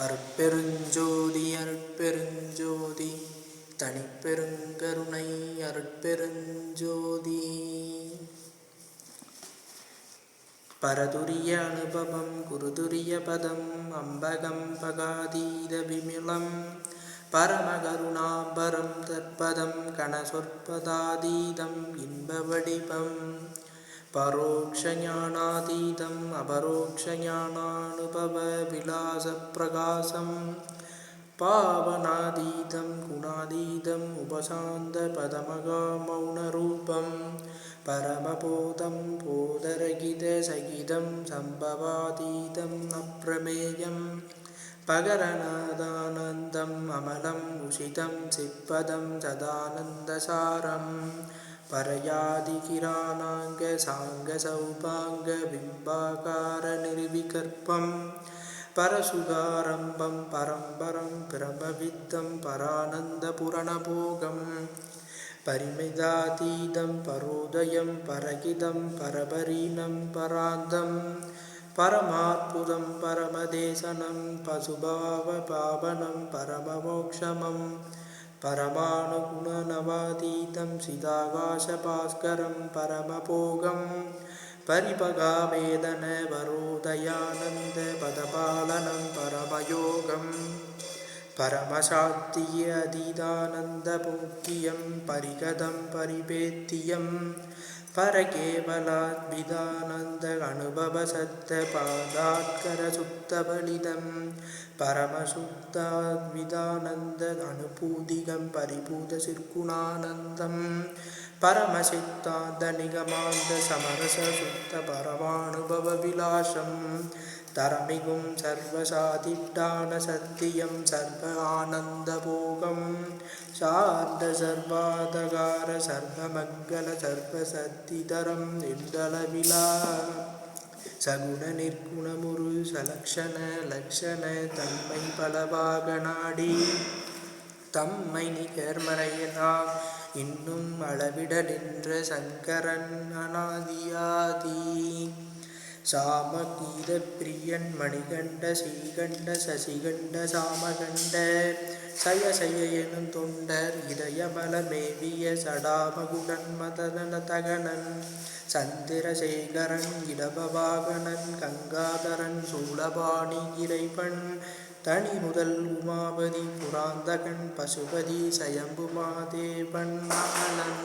அருட்பெருஞ்சோதி அருட்பெருஞ்சோதி தனிப்பெருங்கருணை அருட்பெருஞ்சோதி. பரதுரிய அனுபவம் குருதுரிய பதம் அம்பகம் பகாதீத விமிளம் பரமகருணாபரம் தற்பதம் கணசொற்பதாதீதம் இன்ப परोक्षज्ञानातीतम् अपरोक्षज्ञानानुभवभिलासप्रकाशं पावनातीतं गुणातीतम् उपशान्तपदमगामौनरूपं परमबोधं पोदरगितसहितं सम्भवातीतं अप्रमेयं पगरनादानन्दम् अमलम् उषितं सिपदं सदानन्दसारम् परयादिकिरानाङ्गसाङ्गसौपाङ्गबिम्बाकारनिर्विकल्पं परसुगारम्भं परम्परं प्रभविद्धं परानन्दपुरणभोगं परिमिदातीदं परोदयं परगिदं परपरीनं परान्दं परमात्पुदं परमदेशनं पशुभावपावनं परममोक्षमम् परमाणुगुणनवातीतं सिदाकाशभास्करं परमभोगं परिपगावेदनवरोदयानन्दपदपालनं परमयोगम् परमशान्तिय अधीदानन्दभोग्यं परिगतं परिपेत्तियं परकेवलाद्विदानन्द अनुभवसत्तपादात्करसुप्तबलिदं परमशुद्धाद्विदानन्द अनुभूतिकं परिभूतसिर्गुणानन्दं परमसिद्धान्तनिगमान्तसमरसशुद्धपरमानुभवविलासं तरमिगुं सर्वसाधिष्ठान सत्यं सर्व சாந்த சர்வாதகார சர்வமங்கல சர்வசத்திதரம் நின்றளவிலா சகுண நிற்குணமுரு சலக்ஷண லக்ஷண தம்மை பலவாக நாடி. தம்மை நிகர்மறையலாம் இன்னும் அளவிட நின்ற சங்கரன் அனாதியாதீ. சாமகீத பிரியன் மணிகண்ட ஸ்ரீகண்ட சசிகண்ட சாமகண்ட. சய சய எனும் தொண்டர் இதயமல மேவிய சடாமகுடன் மதன தகனன். சந்திரசேகரன் இடபவாகனன் கங்காதரன் சூளபாணி இறைவன். தனி முதல் உமாபதி புராந்தகன் பசுபதி சயம்புமாதேவன் மகனன்